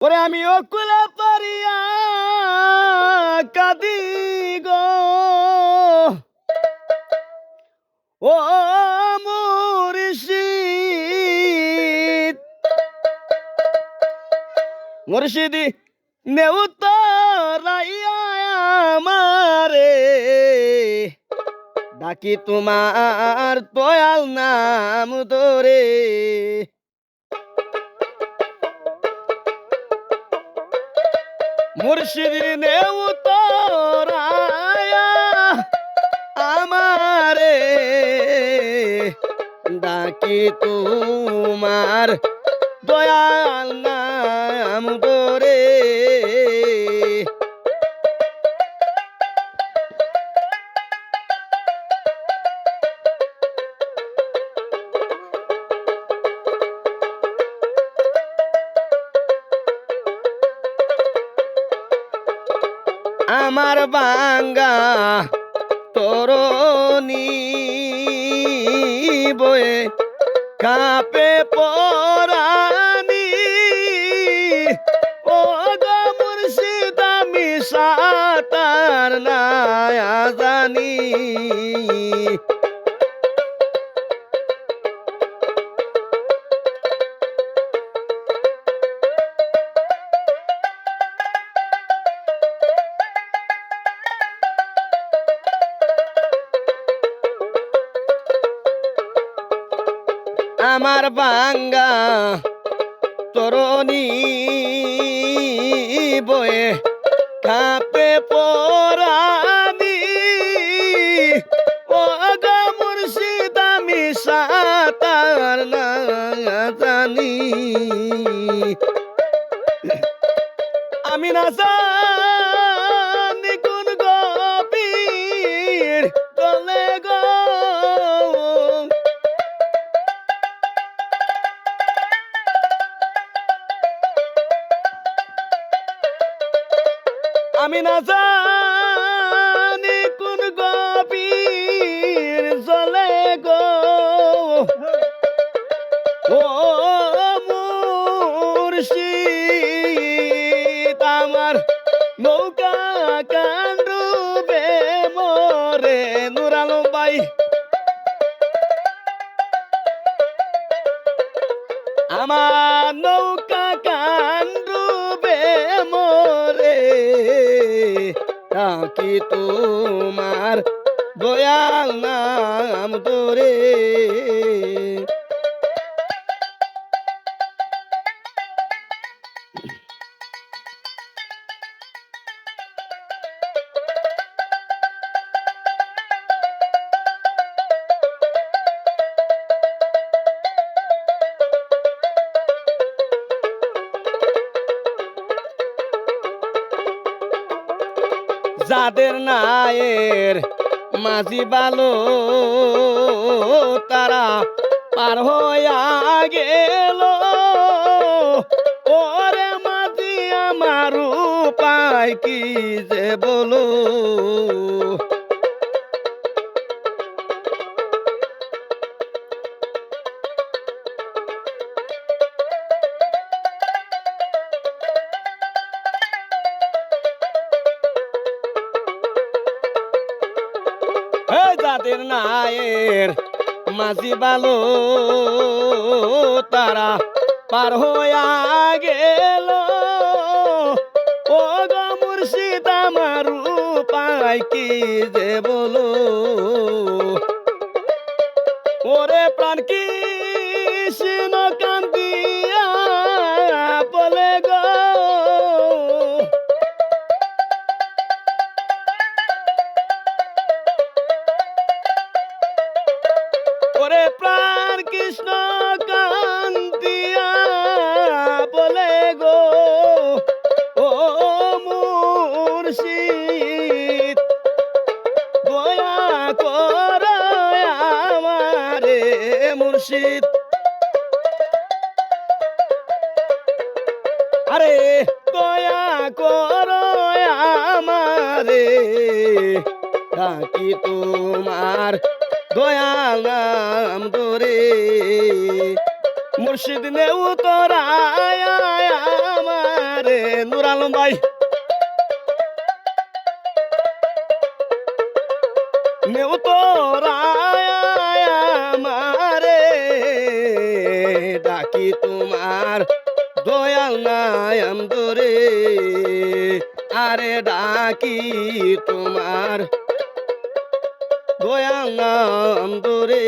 ওরে আমি অকুলে পারিয়া কাদি গো। ও মুর্শিদ নেউ তো আমারে। ডাকি তোমার দয়াল নাম ধরে। মুর্শিদির নেউ আমারে ডাকি তোমার দয়াল নাম ধরে আমার বাঙ্গা তরণী বয়ে কাপে পরানি ও গো মুর্শিদ আমি সাতার না জানি। আমার বাঙ্গা তরণী বয়ে কাপে পরানি আমি না জানি কোন গভীর জলে গো। ও মুর্শিদ, আমার নৌকা কান্ডুবে মরে নুরালম বাই। আমার নৌকা তোমার দয়াল নাম তোরে যাদের নায়ের মাঝি বালো তারা পার হইয়া গেল। ওরে মাঝি আমার উপায় কি যে বলো? হে যাদের নায়ের মাঝি বালো তারা পার হইয়া গেল। ও গো মুর্শিদ আমার উপায় কি যে বলো? ওরে প্রাণ কি কৃষ্ণ কান্তিয়া বলে গো। ও মুর্শিদ, দয়া কর আমারে মুর্শিদ। আরে দয়া কর আমারে, ডাকি তোমার দয়াল নাম ধরে মুর্শিদ নেউ তোরায় আমার। আলম ভাই। মেও তো আমারে। ডাকি তোমার দয়াল নায়াম দরে আরে ডাকি তোমার নাম দরে।